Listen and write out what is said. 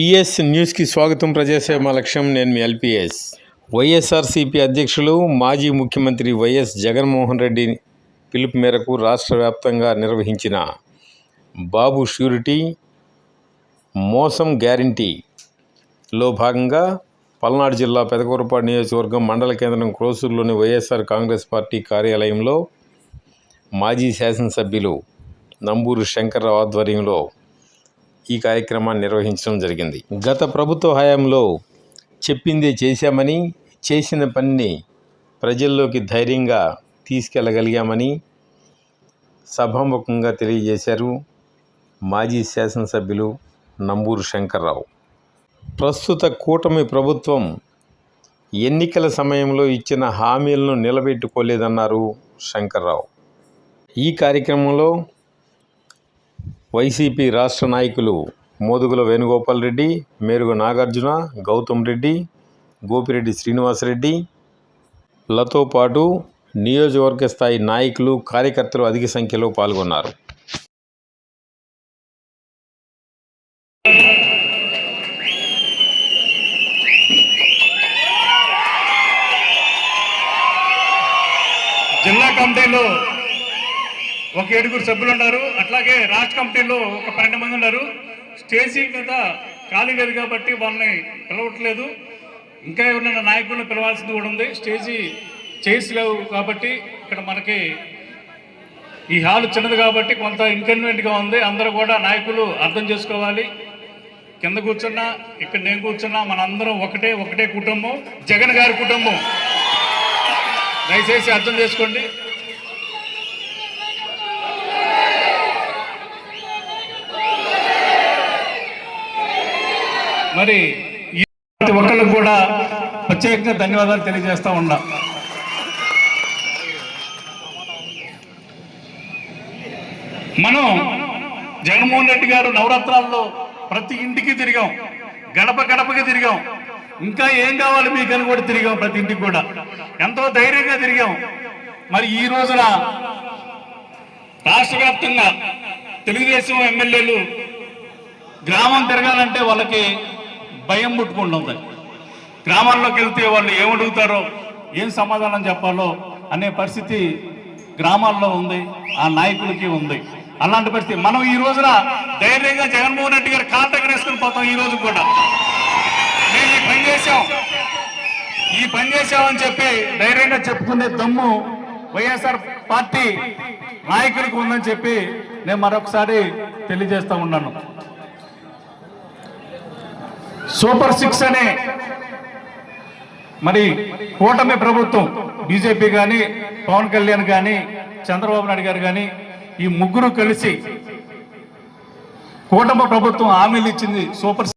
PS న్యూస్కి స్వాగతం ప్రజాసేవ లక్ష్యం. నేను మీ ఎల్పిఎస్. వైఎస్ఆర్సీపీ అధ్యక్షులు మాజీ ముఖ్యమంత్రి వైఎస్ జగన్మోహన్ రెడ్డి పిలుపు మేరకు రాష్ట్ర వ్యాప్తంగా నిర్వహించిన బాబు షూరిటీ మోసం గ్యారంటీలో భాగంగా పల్నాడు జిల్లా పెదకూరపాడు నియోజకవర్గం మండల కేంద్రం క్రోసూరులోని వైఎస్ఆర్ కాంగ్రెస్ పార్టీ కార్యాలయంలో మాజీ శాసనసభ్యులు నంబూరు శంకర్రావు ఆధ్వర్యంలో ఈ కార్యక్రమాన్ని నిర్వహించడం జరిగింది. గత ప్రభుత్వ హయాంలో చెప్పిందే చేశామని చేసిన పనిని ప్రజల్లోకి ధైర్యంగా తీసుకెళ్ళగలిగామని సభాముఖంగా తెలియజేశారు మాజీ శాసనసభ్యులు నంబూరు శంకర్రావు. ప్రస్తుత కూటమి ప్రభుత్వం ఎన్నికల సమయంలో ఇచ్చిన హామీలను నిలబెట్టుకోలేదన్నారు శంకర్రావు. ఈ కార్యక్రమంలో వైసీపీ రాష్ట్ర నాయకులు మోదుగుల వేణుగోపాల్ రెడ్డి మేరుగు నాగార్జున గౌతమ్ రెడ్డి గోపిరెడ్డి శ్రీనివాసరెడ్డి. లతో పాటు నియోజకవర్గ స్థాయి నాయకులు కార్యకర్తలు అధిక సంఖ్యలో పాల్గొన్నారు. జిల్లా కమిటీలో ఒక ఏడుగురు సభ్యులు ఉన్నారు. అట్లాగే రాష్ట్ర కమిటీలో ఒక పన్నెండు మంది ఉన్నారు. స్టేజీ మీద ఖాళీ లేదు కాబట్టి వాళ్ళని పిలవట్లేదు. ఇంకా ఎవరైనా నాయకులను పిలవాల్సింది కూడా ఉంది. స్టేజీ చైర్స్ లేవు కాబట్టి ఇక్కడ మనకి ఈ హాల్ చిన్నది కాబట్టి కొంత ఇన్కన్వీనియంట్గా ఉంది. అందరూ కూడా నాయకులు అర్థం చేసుకోవాలి. కింద కూర్చున్నా ఇక్కడ నేను కూర్చున్నా మనందరం ఒకటే ఒకటే కుటుంబం. జగన్ గారి కుటుంబం. దయచేసి అర్థం చేసుకోండి. మరి ఈ ప్రతి ఒక్కళ్ళు కూడా ప్రత్యేకంగా ధన్యవాదాలు తెలియజేస్తా ఉన్నా. మనం జగన్మోహన్ రెడ్డి గారు నవరాత్రాల్లో ప్రతి ఇంటికి తిరిగాం. గడప గడపకి తిరిగాం. ఇంకా ఏం కావాలి మీకు అని కూడా తిరిగాం ప్రతి ఇంటికి కూడా. ఎంతో ధైర్యంగా తిరిగాం. మరి ఈ రోజున రాష్ట్ర వ్యాప్తంగా తెలుగుదేశం ఎమ్మెల్యేలు గ్రామం తిరగాలంటే వాళ్ళకి భయం పుట్టుకుంటుంది గ్రామాల్లోకి వెళ్తే వాళ్ళు ఏమడుగుతారో ఏం సమాధానం చెప్పాలో అనే పరిస్థితి గ్రామాల్లో ఉంది ఆ నాయకులకి ఉంది. అలాంటి పరిస్థితి మనం ఈ రోజున ధైర్యంగా జగన్మోహన్ రెడ్డి గారు కాల్ దగ్గర వేసుకుని పోతాం ఈ రోజు కూడా. మేము ఈ పని చేసాం ఈ పని చేసామని చెప్పి ధైర్యంగా చెప్పుకునే దమ్ము వైఎస్ఆర్ పార్టీ నాయకులకు ఉందని చెప్పి నేను మరొకసారి తెలియజేస్తా ఉన్నాను. సూపర్ సిక్స్ అనే మరి కూటమి ప్రభుత్వం బీజేపీ కానీ పవన్ కళ్యాణ్ కానీ చంద్రబాబు నాయుడు గారు కానీ ఈ ముగ్గురు కలిసి కూటమి ప్రభుత్వం హామీలు ఇచ్చింది సూపర్